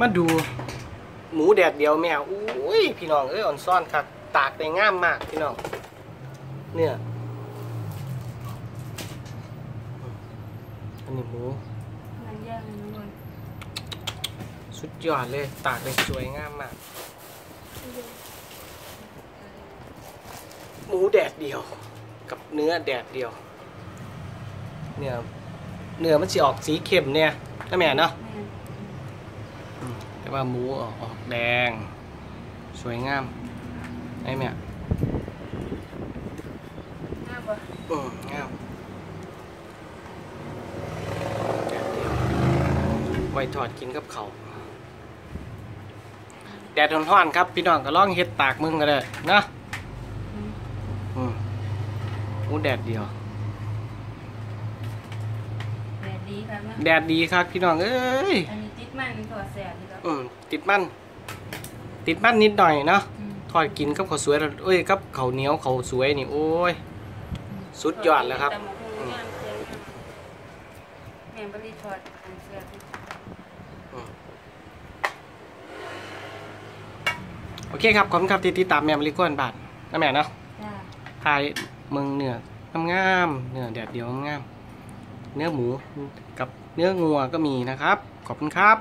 มาดูหมูแดดเดียวแม่อุ้ยพี่น้องเอ้ยอ่อนซ่อนคักตากได้งามมากพี่น้องเนี่ยอันนี้หมูมันย่างนะมันสุดยอดเลยตากได้สวยงามมาก หมูแดดเดียว กับเนื้อแดดเดียว เนี่ยเนื้อมันจะออกสีเข้มเนี่ยนะแม่เนาะ แม่อืมแต่ว่าหมูออกออกแดง สวยงามไอ้แม่น่าบ่อืมงามแดดเดียวไว้ทอดกินกับเขาวแดดร้อนๆครับ พี่น้องก็ลองเฮ็ดตากมึงก็ได้นะอืมอืมหมูแดดเดียวแดดดีครับนะแดดดีครับพี่น้องเอ้ยอันนี้ติด มันถั่วแสบดีครับอืมติดมันติดมันนิดหน่อยเนาะอืมทอดกินกับข้าวสวยแล้วเอ้ยกับข้าวเหนียวข้าวสวยนี่โอ้ย สุดยอดแล้วครับแต่หมกหมูย่างเจียงแม่บริทอดอันเสียบโอเคครับขอบคุณครับที่ติดตามแม่มะลิกวนบาทนะแม่เนาะจ้าทายเมืองเหนืองามๆเนื้อแดดเดียวงามๆเนื้อหมูกับ เนื้องัวก็มีนะครับ ขอบคุณครับ